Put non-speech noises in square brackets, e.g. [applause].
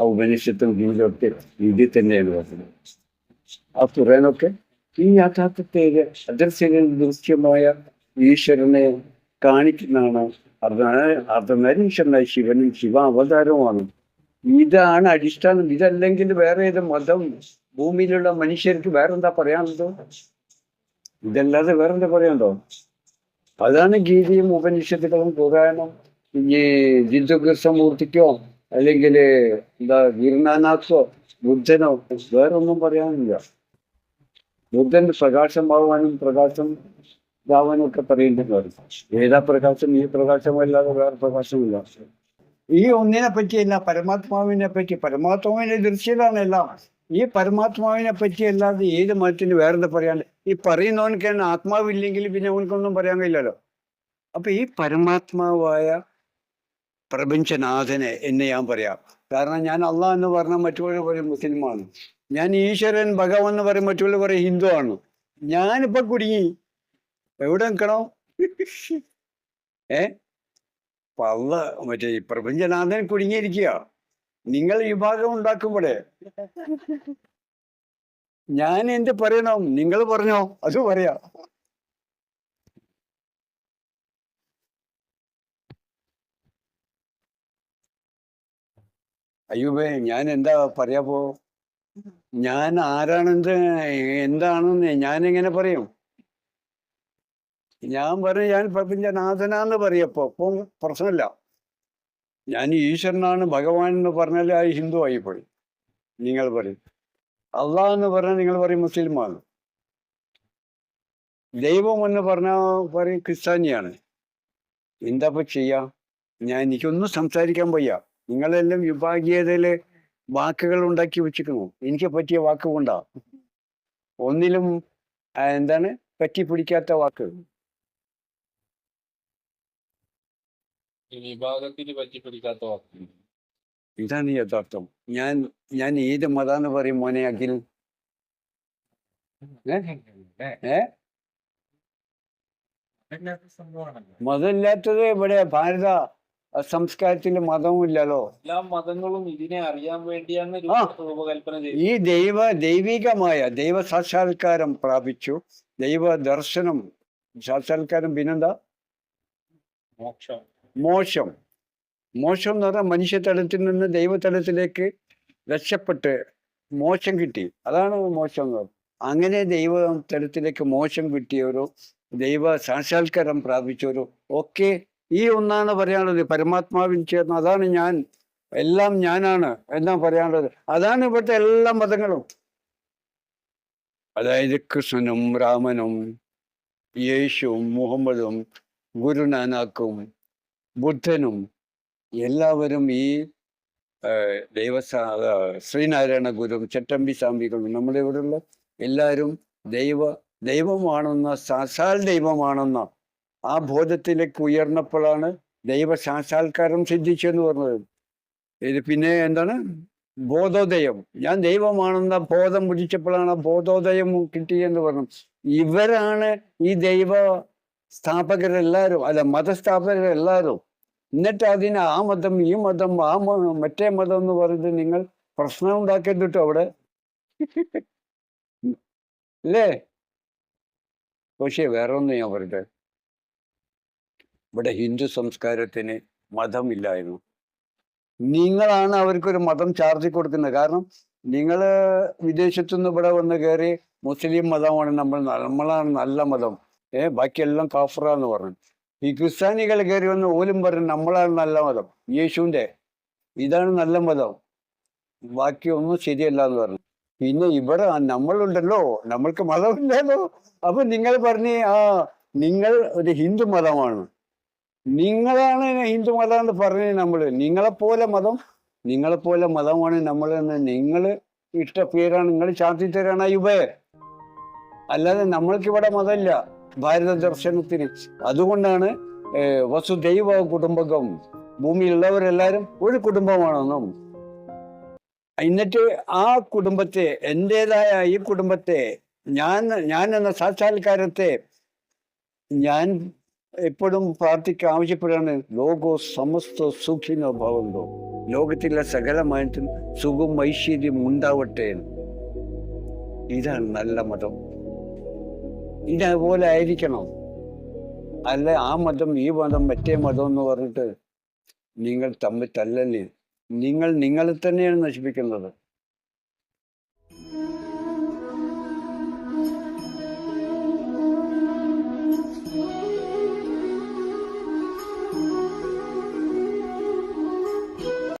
ഉപനിഷത്തും ഗീതയൊക്കെ ഇതിൽ തന്നെയാണ് വരുന്നത്. ആ ഖുറാനൊക്കെ ഈ യാഥാർത്ഥ്യത്തെ അദർശന ദൃശ്യമായ ഈശ്വരനെ കാണിക്കുന്നതാണ് അർദ്ധ അർദ്ധനരീശ്വരനായ ശിവനും ശിവ അവതാരവുമാണ്. ഇതാണ് അടിസ്ഥാനം. ഇതല്ലെങ്കിൽ വേറെ ഏത് മതം ഭൂമിയിലുള്ള മനുഷ്യർക്ക് വേറെന്താ പറയാനുള്ളത്? ഇതല്ലാതെ വേറെന്താ പറയാനുണ്ടോ? അതാണ് ഗീതയും ഉപനിഷത്തുകളും ഖുറാനും ഈ ജിന്ദു അല്ലെങ്കിൽ എന്താ ഗിർനാനാഥോ ബുദ്ധനോ വേറൊന്നും പറയാനില്ല. ബുദ്ധൻ പ്രകാശമാവാനും പ്രകാശം ഇതാവാനും ഒക്കെ പറയുന്നുണ്ട്. ഏതാ പ്രകാശം? ഈ പ്രകാശമല്ലാതെ വേറെ പ്രകാശമില്ല. ഈ ഒന്നിനെ പറ്റിയല്ല പരമാത്മാവിനെ പറ്റി പരമാത്മാവിന്റെ ദൃശ്യതാണ് എല്ലാം. ഈ പരമാത്മാവിനെ പറ്റി അല്ലാതെ ഏത് മതത്തിന് വേറെന്താ പറയാനില്ല ഈ പറയുന്നവനക്കാണ് ആത്മാവില്ലെങ്കിൽ പിന്നെ അവനക്കൊന്നും പറയാൻ കഴിയില്ലല്ലോ. അപ്പൊ ഈ പരമാത്മാവായ പ്രപഞ്ചനാഥനെ എന്ന് ഞാൻ പറയാം. കാരണം ഞാൻ അള്ളാഹ് എന്ന് പറഞ്ഞാൽ മറ്റുള്ളവർ പറയും മുസ്ലിമാണ്. ഞാൻ ഈശ്വരൻ ഭഗവാൻ എന്ന് പറയും മറ്റുള്ളവർ പറയും ഹിന്ദു ആണ് ഞാനിപ്പോ കുടുങ്ങി. എവിടെ നിൽക്കണോ? ഏ? പള്ള മറ്റേ പ്രപഞ്ചനാഥൻ കുടുങ്ങിയിരിക്കുക നിങ്ങൾ വിഭാഗം ഉണ്ടാക്കുമ്പോഴേ. ഞാൻ എന്ത് പറയണം? നിങ്ങൾ പറഞ്ഞോ. അത് പറയാ. അയ്യൂബേ ഞാൻ എന്താ പറയാ പോ? ഞാൻ ആരാണെന്ന് എന്താണെന്ന് ഞാൻ എങ്ങനെ പറയും ഞാൻ പറഞ്ഞു ഞാൻ പ്രപഞ്ചനാഥനാന്ന് പറയപ്പോ അപ്പൊ. പ്രശ്നമില്ല ഞാൻ ഈശ്വരനാണ് ഭഗവാൻ എന്ന് പറഞ്ഞാൽ ആ ഹിന്ദു ആയിപ്പോയി. നിങ്ങൾ പറയും. അള്ളാഹ് എന്ന് പറഞ്ഞാൽ നിങ്ങൾ പറയും മുസ്ലിമാണ്. ദൈവം എന്ന് പറഞ്ഞാൽ പറയും ക്രിസ്ത്യാനിയാണ്. എന്താ ഇപ്പൊ ചെയ്യാ? ഞാൻ എനിക്കൊന്നും സംസാരിക്കാൻ വയ്യ. നിങ്ങളെല്ലാം വിഭാഗീയതയിൽ വാക്കുകൾ ഉണ്ടാക്കി വെച്ചിരിക്കുന്നു. എനിക്ക് പറ്റിയ വാക്ക് കൊണ്ടാ. ഒന്നിലും എന്താണ് പറ്റി പിടിക്കാത്ത വാക്ക്. ഈ വിഭാഗത്തിന് പറ്റി പിടിക്കാത്ത വാക്ക്. ഇതാണ് യഥാർത്ഥം. ഞാൻ ഞാൻ ഏത് മതാന്ന് പറയും മോനെ അഖിൽ? ഏ? മതമില്ലാത്തത് ഇവിടെ ഭാരത. സംസ്കാരത്തിൽ മതവും ഇല്ലല്ലോ. എല്ലാ മതങ്ങളും ഇതിനെ അറിയാൻ വേണ്ടിയാണ് രൂപകൽപ്പന ചെയ്തത്. ഈ ദൈവ ദൈവികമായ ദൈവ സാക്ഷാത്കാരം പ്രാപിച്ചു. ദൈവ ദർശനം സാക്ഷാത്കാരം പിന്നെന്താ? മോക്ഷം. മോശം മോശം എന്ന് പറഞ്ഞാൽ മനുഷ്യതലത്തിൽ നിന്ന് ദൈവതലത്തിലേക്ക് രക്ഷപ്പെട്ട് മോശം കിട്ടി. അതാണ് മോശം എന്ന് പറഞ്ഞത് അങ്ങനെ ദൈവ തലത്തിലേക്ക് മോശം കിട്ടിയവരോ ദൈവ സാക്ഷാത്കാരം പ്രാപിച്ചവരോ ഒക്കെ ഈ ഒന്നാണ് പറയാനുള്ളത്. പരമാത്മാവിൻ ചേർന്ന് അതാണ് ഞാൻ. എല്ലാം ഞാനാണ് എന്നാ പറയാനുള്ളത്. അതാണ് ഇവിടുത്തെ എല്ലാ മതങ്ങളും. അതായത് കൃഷ്ണനും രാമനും യേശുവും മുഹമ്മദും ഗുരുനാനാക്കും ബുദ്ധനും എല്ലാവരും ഈ ദൈവസാ ശ്രീനാരായണ ഗുരും ചട്ടമ്പി സ്വാമികളും നമ്മുടെ ഇവിടെയുള്ള എല്ലാവരും ദൈവ ദൈവമാണെന്ന സാക്ഷാൽ ദൈവമാണെന്ന ആ ബോധത്തിലേക്ക് ഉയർന്നപ്പോഴാണ് ദൈവ സാക്ഷാത്കാരം സിദ്ധിച്ചെന്ന് പറഞ്ഞത്. ഇത് പിന്നെ എന്താണ്? ബോധോദയം. ഞാൻ ദൈവമാണെന്ന ബോധം പിടിച്ചപ്പോഴാണ് ബോധോദയം കിട്ടിയെന്ന് പറഞ്ഞു. ഇവരാണ് ഈ ദൈവ സ്ഥാപകരെല്ലാവരും അല്ല മതസ്ഥാപകരെല്ലാവരും. എന്നിട്ട് അതിന് ആ മതം ഈ മതം ആ മറ്റേ മതം എന്ന് പറഞ്ഞിട്ട് നിങ്ങൾ പ്രശ്നം ഉണ്ടാക്കിയിട്ടോ അവിടെ. [laughs] അല്ലേ? പക്ഷേ വേറെ ഒന്നും ഞാൻ പറയട്ടെ. ഇവിടെ ഹിന്ദു സംസ്കാരത്തിന് മതമില്ലായിരുന്നു നിങ്ങളാണ് അവർക്കൊരു മതം ചാർജ് കൊടുക്കുന്നത്. കാരണം നിങ്ങൾ വിദേശത്തുനിന്ന് ഇവിടെ വന്ന് കയറി മുസ്ലിം മതമാണ് നമ്മൾ നമ്മളാണ് നല്ല മതം. ഏ ബാക്കിയെല്ലാം കാഫറ എന്ന് പറഞ്ഞു. ഈ ക്രിസ്ത്യാനികൾ കയറി വന്ന് ഓലും പറഞ്ഞു നമ്മളാണ് നല്ല മതം. യേശുവിന്റെ. ഇതാണ് നല്ല മതം. ബാക്കിയൊന്നും ശരിയല്ല എന്ന് പറഞ്ഞു. പിന്നെ ഇവിടെ നമ്മളുണ്ടല്ലോ. നമ്മൾക്ക് മതമില്ലല്ലോ. അപ്പൊ നിങ്ങൾ പറഞ്ഞ് ആ നിങ്ങൾ ഒരു ഹിന്ദു മതമാണ്. നിങ്ങളാണ് ഹിന്ദു മതം എന്ന് പറഞ്ഞത് നമ്മൾ നിങ്ങളെപ്പോലെ മതം നിങ്ങളെപ്പോലെ മതമാണ് നമ്മൾ എന്ന് നിങ്ങൾ ഇഷ്ട പേരാണ് നിങ്ങൾ ശാന്തി തരാണ് യുബേ അല്ലാതെ നമ്മൾക്കിവിടെ മതമില്ല. ഭാരത ദർശനത്തിന്. അതുകൊണ്ടാണ് വസുദൈവ കുടുംബകം ഭൂമിയിലുള്ളവരെല്ലാവരും ഒരു കുടുംബമാണെന്നും എന്നിട്ട് ആ കുടുംബത്തെ എന്റെതായ ഈ കുടുംബത്തെ ഞാൻ ഞാൻ എന്ന സാക്ഷാത്കാരത്തെ ഞാൻ എപ്പോഴും പാർട്ടിക്ക് ആവശ്യപ്പെടാണ് ലോകോ സമസ്ത സുഖിനോ ഭവന്തോ. ലോകത്തിലെ സകലമായിട്ടും സുഖം ഐശ്വര്യം ഉണ്ടാവട്ടെ ഇതാണ് നല്ല മതം. ഇതേപോലെ ആയിരിക്കണം. അല്ല ആ മതം ഈ മതം മറ്റേ മതം എന്ന് പറഞ്ഞിട്ട് നിങ്ങൾ തമ്മിൽ തല്ലല്ലേ? നിങ്ങൾ നിങ്ങളെ തന്നെയാണ് നശിപ്പിക്കുന്നത്.